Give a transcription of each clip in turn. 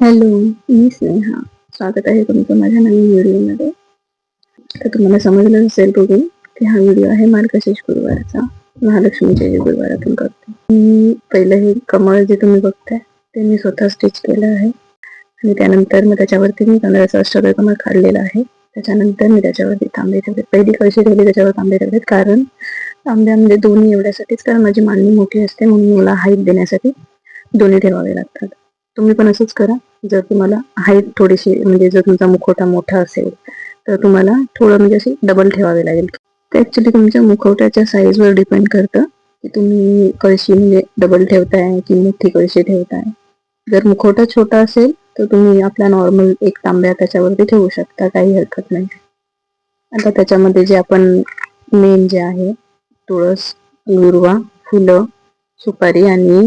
Hello मी स्नेहा. स्वागत आहे तुमचं माझ्या नवीन व्हिडिओमध्ये. तर तुम्हाला समजलं असेल बघून की हा व्हिडिओ आहे मार्गशीर्ष गुरुवारचा. महालक्ष्मीच्या जे गुरुवारातून करते. मी पहिलं हे कमळ जे तुम्ही बघताय ते मी स्वतः स्टिच केलं आहे. आणि त्यानंतर मग त्याच्यावरती मी तांदळाचा अष्टदळ कमळ काढलेला आहे. त्याच्यानंतर मी त्याच्यावरती तांबे ठेवले. पहिली कळशी ठेवली त्याच्यावर तांबे ठेवलेत. कारण तांब्यामध्ये दोन्ही एवढ्यासाठीच कारण माझी मांडणी मोठी असते म्हणून मला हाईट देण्यासाठी दोन्ही ठेवावे लागतात. तुम्ही पण असंच करा. जर तुम्हाला हाईट थोडीशी म्हणजे जर तुमचा मुखवटा मोठा असेल तर तुम्हाला थोडं म्हणजे अशी डबल ठेवावे लागेल. ते ॲक्च्युली तुमच्या मुखवट्याच्या साईजवर डिपेंड करतं की तुम्ही कळशी म्हणजे डबल ठेवताय की मोठी कळशी ठेवताय. जर मुखवटा छोटा असेल तर तुम्ही आपला नॉर्मल एक तांब्या त्याच्यावरती ठेवू शकता काही हरकत नाही. आता त्याच्यामध्ये जे आपण मेन जे आहे तुळस दुर्वा फुलं सुपारी आणि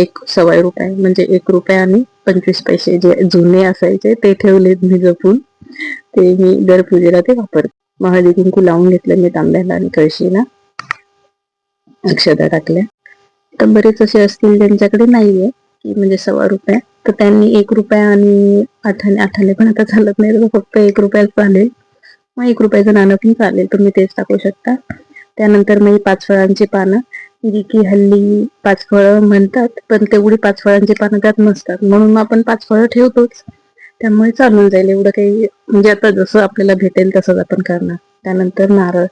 एक सवाय रुपये म्हणजे एक रुपये आणि पंचवीस पैसे जे जुने असायचे ते ठेवलेत मी जपून. ते मी दर पूजेला ते वापरते. हळदी कुंकू लावून घेतलं मी तांब्याला आणि कळशीला अक्षता टाकल्या. तर बरेच असे असतील ज्यांच्याकडे नाहीये की म्हणजे सव्वा रुपये. तर त्यांनी एक रुपया आणि आठाने आठाने पण आता चालत नाही तर फक्त एक रुपयाच चालेल. मग एक रुपयाचं नाणं पण चालेल तुम्ही तेच टाकू शकता. त्यानंतर मग पाच फळांची पानं. जी की हल्ली पाच फळं म्हणतात पण तेवढी पाचफळांची पानं त्यात नसतात. म्हणून आपण पाच फळं ठेवतोच. त्यामुळे चालून जाईल एवढं काही. म्हणजे आता जसं आपल्याला भेटेल तसंच आपण करणार. त्यानंतर नारळ.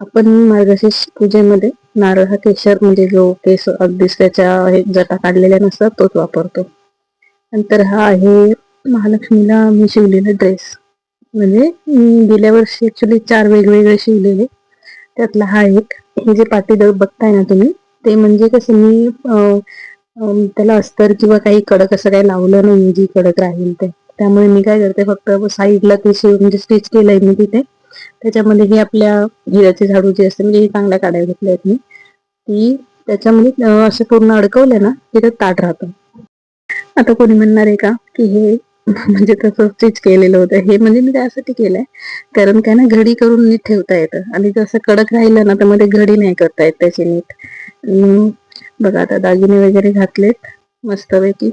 आपण मार्गशीर्ष पूजेमध्ये नारळ हा केशर म्हणजे जो केस अगदीच त्याच्या जटा काढलेल्या नसतात तोच वापरतो. नंतर हा आहे महालक्ष्मीला मी शिवलेला ड्रेस म्हणजे गेल्या वर्षी ऍक्च्युली चार वेगवेगळे शिवलेले. त्यातला हा एक हे जे पाटीदळ बघताय ना तुम्ही ते म्हणजे कसं मी त्याला अस्तर किंवा काही कडक असं काही लावलं नाही जी कडक राहील ते. त्यामुळे मी काय करते फक्त साईडला ते म्हणजे स्टिच केलंय मी तिथे. त्याच्यामध्ये ही आपल्या हिऱ्याचे झाडू जे असते म्हणजे ही चांगल्या काढायला घेतल्या आहेत मी. ती त्याच्यामध्ये असं पूर्ण अडकवलं ना तिथं ताट राहतं. आता कोणी म्हणणार आहे का की हे म्हणजे तसं स्टिच केलेलं होतं. हे म्हणजे मी त्यासाठी केलंय. कारण काय ना घडी करून नीट ठेवता येतं. आणि जसं कडक राहिलं ना तर मध्ये घडी नाही करता येत त्याची नीट. बघा आता दागिने वगैरे घातलेत मस्तपैकी.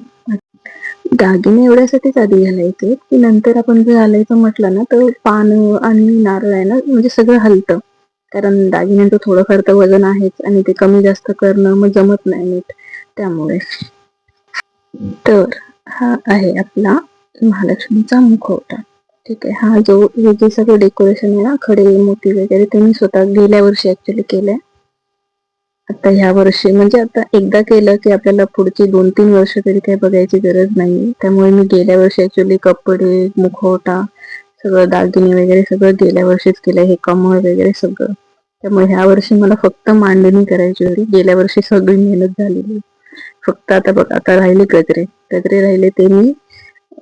दागिने एवढ्यासाठीच आधी घालायचे. की नंतर आपण जर घालायचं म्हटलं ना तर पानं आणि नारळ आहे ना म्हणजे सगळं हलतं. कारण दागिन्यांचं थोडंफार तर वजन आहेच आणि ते कमी जास्त करणं मग जमत नाही नीट त्यामुळे. तर हा आहे आपला महालक्ष्मीचा मुखवटा. ठीक आहे. हा जो हे जे सगळं डेकोरेशन आहे ना खडे मोती वगैरे ते मी स्वतः गेल्या वर्षी ऍक्च्युली केलंय. आता ह्या वर्षी म्हणजे आता एकदा केलं की आपल्याला पुढची दोन तीन वर्ष तरी काही बघायची गरज नाही त्यामुळे मी गेल्या वर्षी ऍक्च्युली कपडे मुखवटा सगळं दागिने वगैरे सगळं गेल्या वर्षीच केलं हे कमळ वगैरे सगळं. त्यामुळे ह्या वर्षी मला फक्त मांडणी करायची होती. गेल्या वर्षी सगळी मेहनत झालेली. फक्त आता बघ आता राहिले गजरे गजरे राहिले ते मी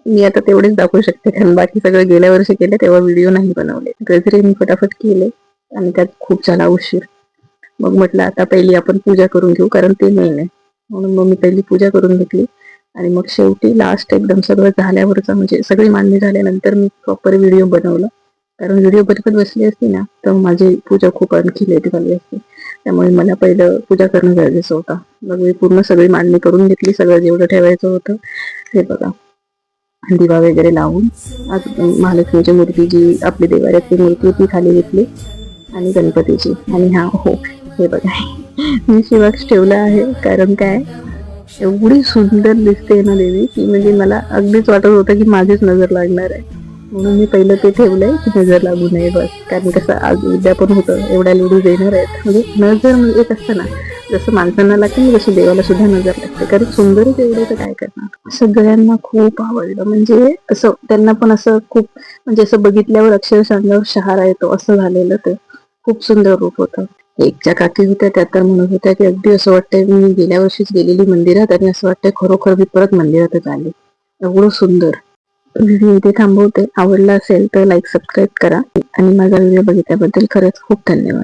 मी आता तेवढेच दाखवू शकते. कारण बाकी सगळं गेल्या वर्षी केले तेव्हा व्हिडिओ नाही बनवले. गजरे मी फटाफट केले आणि त्यात खूप झाला उशीर. मग म्हटलं आता पहिली आपण पूजा करून घेऊ कारण ते मेन आहे. म्हणून मग मी पहिली पूजा करून घेतली. आणि मग शेवटी लास्ट एकदम सगळं झाल्यावरचा म्हणजे सगळी मांडणी झाल्यानंतर मी प्रॉपर व्हिडिओ बनवला. कारण व्हिडिओ बनवत बसली असती ना तर माझी पूजा खूप आणखी लेट झाली असती. त्यामुळे मला पहिलं पूजा करणं गरजेचं होतं. मग मी पूर्ण सगळी मांडणी करून घेतली सगळं जेवढं ठेवायचं होतं हे बघा. दिवा वगैरे लावून आज महालक्ष्मीची मूर्ती जी आपली देवाऱ्यातली मूर्ती ती खाली घेतली आणि गणपतीची. आणि हा हो हे बघा. मी शिवाक्ष ठेवला आहे कारण काय? एवढी सुंदर दिसते ना देवी की म्हणजे मला अगदीच वाटत होतं की माझीच नजर लागणार आहे. म्हणून मी पहिलं ते ठेवलंय की नजर लागू नये बस. कारण कसं आज उद्या पण होतं एवढ्या लेडीज येणार आहेत. म्हणजे नजर म्हणजे एक असतं ना जसं माणसांना लागते ना तसं देवाला सुद्धा नजर लागते. कारण सुंदरच एवढं तर काय करणार? सगळ्यांना खूप आवडलं. म्हणजे असं त्यांना पण असं खूप म्हणजे असं बघितल्यावर अक्षरशः अंगावर शहारा येतो. असं झालेलं ते. खूप सुंदर रूप होतं. एक ज्या काकी होत्या त्या तर म्हणत होत्या की अगदी असं वाटतंय मी गेल्या वर्षीच गेलेली मंदिरात आणि असं वाटतंय खरोखर मी परत मंदिरातच आले. एवढं सुंदर. व्हिडिओ इथे थांबवते. आवडला असेल तर लाईक सबस्क्राईब करा. आणि माझा व्हिडिओ बघितल्याबद्दल खरंच खूप धन्यवाद.